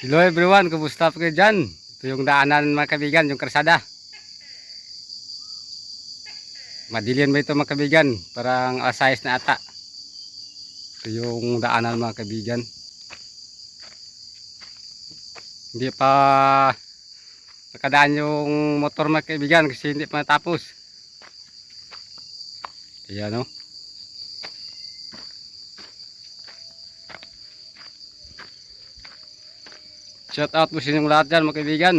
Hello everyone, kumusta po kayo dyan? Ito yung daanan mga kaibigan, yung karsada. Madilian ba ito mga kaibigan? Parang 6 na ata. Ito yung daanan mga kaibigan. Hindi pa nakadaan yung motor mga kaibigan kasi hindi pa natapos. Ayan o. Shout out po sa inyong lahat dyan mga kaibigan.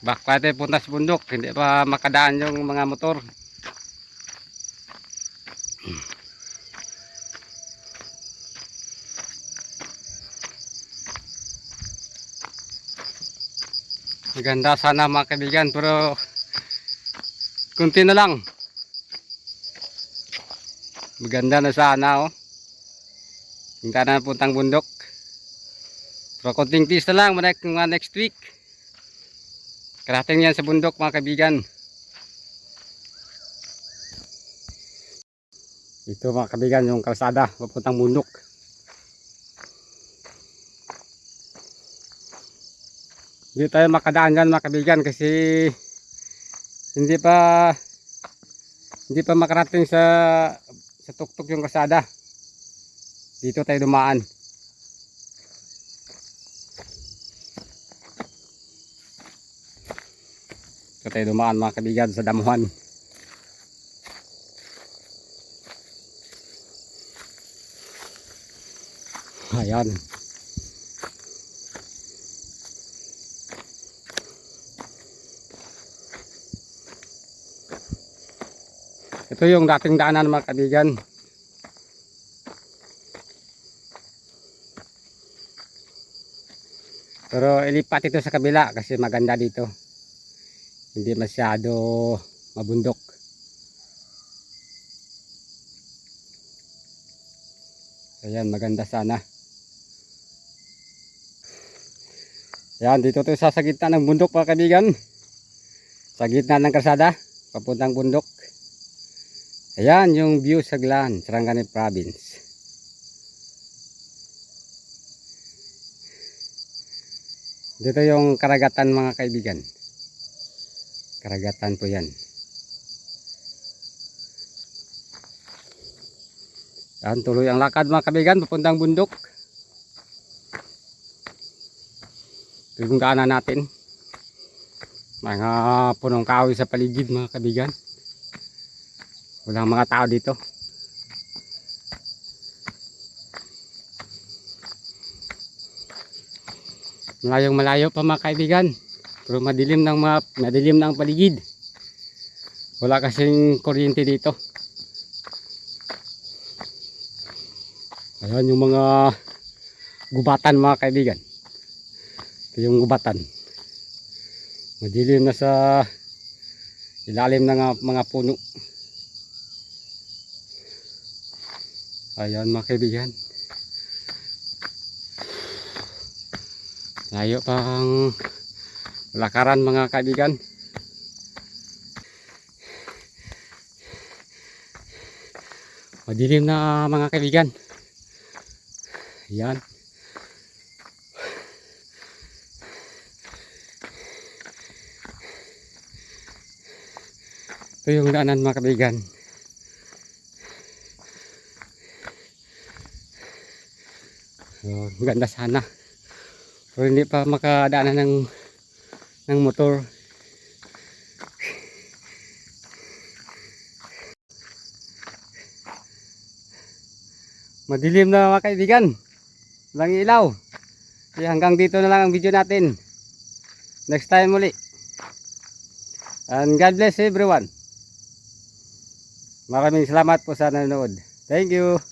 Back pa tayo punta sa bundok. Hindi pa makadaan yung mga motor. Maganda sana mga kaibigan pero kunti na lang. Maganda na sana oh. Punta na puntang bundok. Pero konting tiis na lang, mga mga next week. Karating yan sa bundok mga kaibigan. Ito mga kaibigan yung kalsada, papuntang bundok. Hindi tayo makadaan dyan mga kaibigan kasi hindi pa hindi pa makarating sa sa tuktok yung kalsada. Dito tayo dumaan. Dito tayo dumaan mga kaibigan sa damuhan. Ayan. Ito yung dating daanan mga kaibigan. Pero ilipat ito sa kabila kasi maganda dito. Hindi masyado mabundok. Ayan, maganda sana. Ayan, dito tayo sa, sa gitna ng bundok mga kaibigan. Sa gitna ng kalsada, papuntang bundok. Ayan, yung view sa Glan, Sarangani Province. Dito yung karagatan mga kaibigan. Karagatan po yan. Yan, tuloy ang lakad mga kaibigan, papuntang bundok. Ito yung daanan natin. Mga punong kahoy sa paligid mga kaibigan. Walang mga tao dito. Malayong malayo pa mga kaibigan. Pero madilim ng mga, madilim ang paligid. Wala kasing kuryente dito. Ayan yung mga gubatan mga kaibigan. Ito yung gubatan. Madilim na sa ilalim ng mga puno. Ayan mga kaibigan. Layo pang lakaran mga kaibigan. Madilim na mga kaibigan. Yan. Ito yung daanan mga kaibigan. So, maganda sana. Pero hindi pa makadaanan ng ng motor. Madilim na mga kaibigan. Walang ilaw. Kaya hanggang dito na lang ang video natin. Next time muli. And God bless everyone. Maraming salamat po sa nanonood. Thank you.